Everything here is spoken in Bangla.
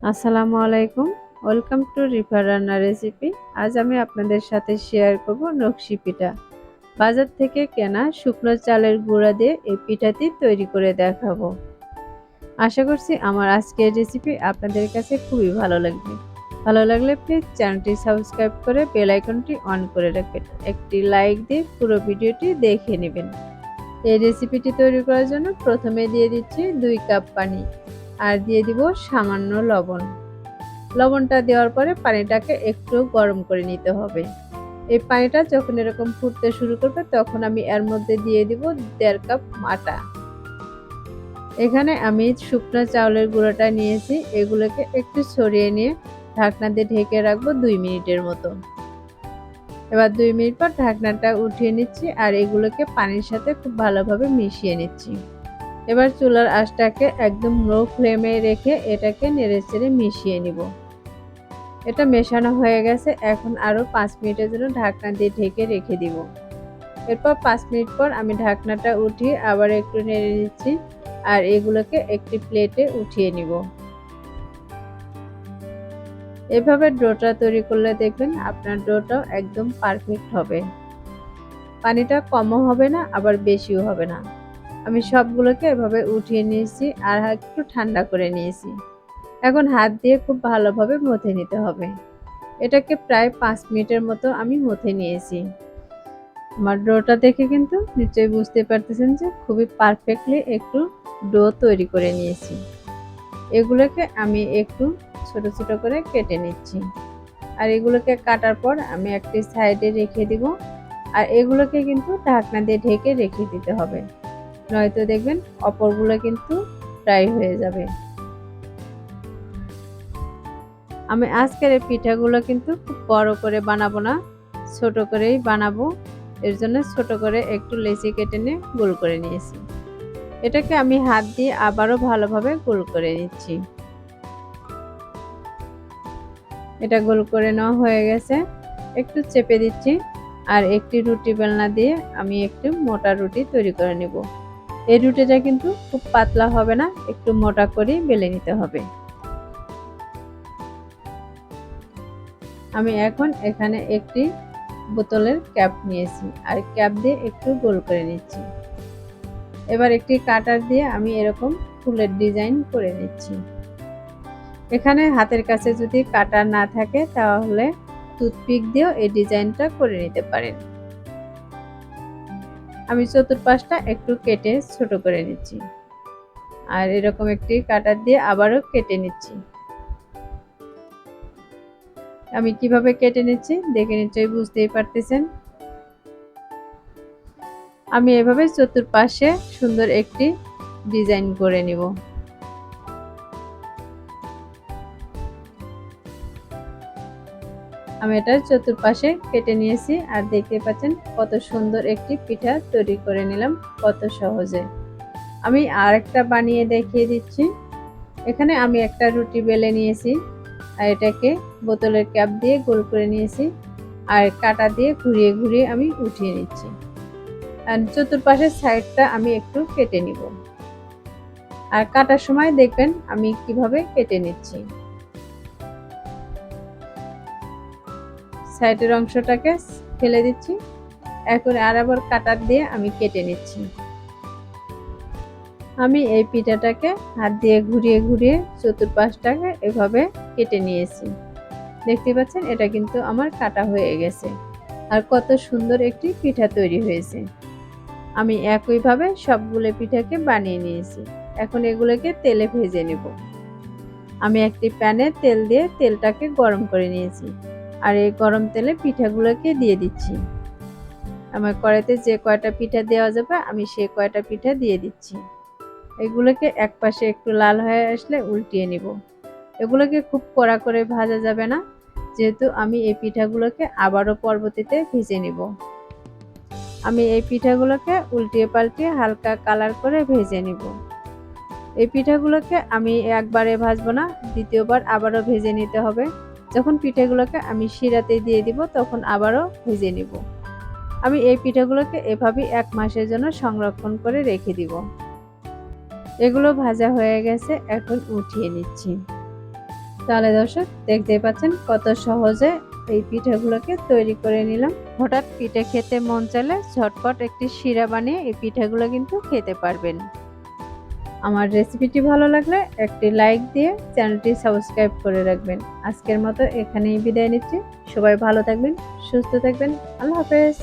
আসসালামু আলাইকুম। ওয়েলকাম টু রিফার রান্না রেসিপি আজ আমি আপনাদের সাথে শেয়ার করব নকশি পিঠা। বাজার থেকে কেনা শুকনো চালের গুঁড়া দিয়ে এই পিঠাটি তৈরি করে দেখাবো। আশা করছি আমার আজকের রেসিপি আপনাদের কাছে খুবই ভালো লাগবে। ভালো লাগলে প্লিজ চ্যানেলটি সাবস্ক্রাইব করে বেল আইকনটি অন করে রাখবেন। একটি লাইক দিয়ে পুরো ভিডিওটি দেখে নেবেন। এই রেসিপিটি তৈরি করার জন্য প্রথমে দিয়ে দিচ্ছি দুই কাপ পানি। আর দিয়ে দিব সামান্য লবণ। লবণটা দেওয়ার পরে পানিটাকে একটু গরম করে নিতে হবে। এই পানিটা যখন এরকম ফুটতে শুরু করবে, তখন আমি এর মধ্যে দিয়ে দিব দেড় কাপ আটা। এখানে আমি শুকনো চাউলের গুঁড়োটা নিয়েছি। এগুলোকে একটু ছড়িয়ে নিয়ে ঢাকনা দিয়ে ঢেকে রাখব দুই মিনিটের মতো। এবার দুই মিনিট পর ঢাকনাটা উঠিয়ে নিচ্ছি আর এগুলোকে পানির সাথে খুব ভালোভাবে মিশিয়ে নিচ্ছি। এবার চুলার আঁচটাকে একদম লো ফ্লেমে রেখে এটাকে নেড়ে চেড়ে মিশিয়ে নিব। এটা মেশানো হয়ে গেছে, এখন আরও পাঁচ মিনিটের জন্য ঢাকনা দিয়ে ঢেকে রেখে দিব। এরপর পাঁচ মিনিট পর আমি ঢাকনাটা উঠিয়ে আবার একটু নেড়ে নিচ্ছি আর এগুলোকে একটি প্লেটে উঠিয়ে নিব। এভাবে ডোটা তৈরি করলে দেখবেন আপনার ডোটাও একদম পারফেক্ট হবে। পানিটা কমও হবে না, আবার বেশিও হবে না। আমি সবগুলোকে এভাবে উঠিয়ে নিয়েছি আর একটু ঠান্ডা করে নিয়েছি। এখন হাত দিয়ে খুব ভালোভাবে মথে নিতে হবে। এটাকে প্রায় পাঁচ মিনিটের মতো আমি মথে নিয়েছি। আমার ডোটা দেখে কিন্তু নিশ্চয়ই বুঝতে পারতেছেন যে খুবই পারফেক্টলি একটু ডো তৈরি করে নিয়েছি। এগুলোকে আমি একটু ছোট ছোট করে কেটে নিচ্ছি। আর এগুলোকে কাটার পর আমি একটি সাইডে রেখে দিব। আর এগুলোকে কিন্তু ঢাকনা দিয়ে ঢেকে রেখে দিতে হবে। নয়তো দেখবেন অপরগুলো কিন্তু ফ্রাই হয়ে যাবে। আমি আজকের এই পিঠাগুলো কিন্তু খুব বড় করে বানাবো না, ছোট করেই বানাবো। এর জন্য ছোট করে একটু লেচি কেটে নিয়ে গোল করে নিয়েছি। এটাকে আমি হাত দিয়ে আবারও ভালোভাবে গোল করে নিচ্ছি। এটা গোল করে নেওয়া হয়ে গেছে। একটু চেপে দিচ্ছি আর একটি রুটি বেলনা দিয়ে আমি একটু মোটা রুটি তৈরি করে নেব। এই রুটিটা কিন্তু খুব পাতলা হবে না, একটু মোটা করে বেলে নিতে হবে। আমি এখন এখানে একটি বোতলের ক্যাপ নিয়েছি, আর ক্যাপ দিয়ে একটু গোল করে নিচ্ছি। এবার একটি কাটার দিয়ে আমি এরকম ফুলের ডিজাইন করে নিচ্ছি। এখানে হাতের কাছে যদি কাটার না থাকে, তাহলে টুথপিক দিয়েও এই ডিজাইনটা করে নিতে পারেন। আমি চতুর্পাশটা একটু কেটে ছোট করে নিচ্ছি। আর এরকম একটি কাটার দিয়ে আবারও কেটে নিচ্ছি। আমি কীভাবে কেটে নিচ্ছি দেখে নিশ্চয়ই বুঝতেই পারতেছেন। আমি এভাবে চতুর্পাশে সুন্দর একটি ডিজাইন করে নিব। আমি এটা চতুর্পাশে কেটে নিয়েছি আর দেখতে পাচ্ছেন কত সুন্দর একটি পিঠা তৈরি করে নিলাম, কত সহজে। আমি আর একটা বানিয়ে দেখিয়ে দিচ্ছি। এখানে আমি একটা রুটি বেলে নিয়েছি আর এটাকে বোতলের ক্যাপ দিয়ে গোল করে নিয়েছি আর কাটা দিয়ে ঘুরিয়ে ঘুরিয়ে আমি উঠিয়ে নিচ্ছি। আর চতুর্পাশের সাইডটা আমি একটু কেটে নিব। আর কাটার সময় দেখবেন আমি কীভাবে কেটে নিচ্ছি। সাইডের অংশটাকে ফেলে দিচ্ছি। এখন আর আবার কাটার দিয়ে আমি কেটে নিচ্ছি। আমি এই পিঠাটাকে হাত দিয়ে ঘুরিয়ে ঘুরিয়ে চতুর্পাশটাকে এভাবে কেটে নিয়েছি। দেখতে পাচ্ছেন? এটা কিন্তু আমার কাটা হয়ে গেছে। আর কত সুন্দর একটি পিঠা তৈরি হয়েছে। আমি একইভাবে সবগুলো পিঠাকে বানিয়ে নিয়েছি। এখন এগুলোকে তেলে ভেজে নেব। আমি একটি প্যানে তেল দিয়ে তেলটাকে গরম করে নিয়েছি। আর এই গরম তেলে পিঠাগুলোকে দিয়ে দিচ্ছি। আমার কড়াইতে যে কয়টা পিঠা দেওয়া যাবে, আমি সেই কয়টা পিঠা দিয়ে দিচ্ছি। এগুলোকে এক পাশে একটু লাল হয়ে আসলে উল্টিয়ে নিব। এগুলোকে খুব কড়া করে ভাজা যাবে না, যেহেতু আমি এই পিঠাগুলোকে আবারও পরবর্তীতে ভেজে নিব। আমি এই পিঠাগুলোকে উল্টিয়ে পাল্টিয়ে হালকা কালার করে ভেজে নিব। এই পিঠাগুলোকে আমি একবারে ভাজবো না, দ্বিতীয়বার আবারও ভেজে নিতে হবে। যখন পিঠেগুলোকে আমি শিরাতে দিয়ে দিব, তখন আবারও ভেজে নিব। আমি এই পিঠাগুলোকে এভাবেই এক মাসের জন্য সংরক্ষণ করে রেখে দিব। এগুলো ভাজা হয়ে গেছে, এখন উঠিয়ে নিচ্ছি। তাহলে দর্শক দেখতে পাচ্ছেন কত সহজে এই পিঠাগুলোকে তৈরি করে নিলাম। হঠাৎ পিঠে খেতে মন চাইলে ঝটপট একটি শিরা বানিয়ে এই পিঠাগুলো কিন্তু খেতে পারবেন। আমার রেসিপিটি ভালো লাগলে একটি লাইক দিয়ে চ্যানেলটি সাবস্ক্রাইব করে রাখবেন। আজকের মতো এখানেই বিদায় নিচ্ছি। সবাই ভালো থাকবেন, সুস্থ থাকবেন। আল্লাহ হাফেজ।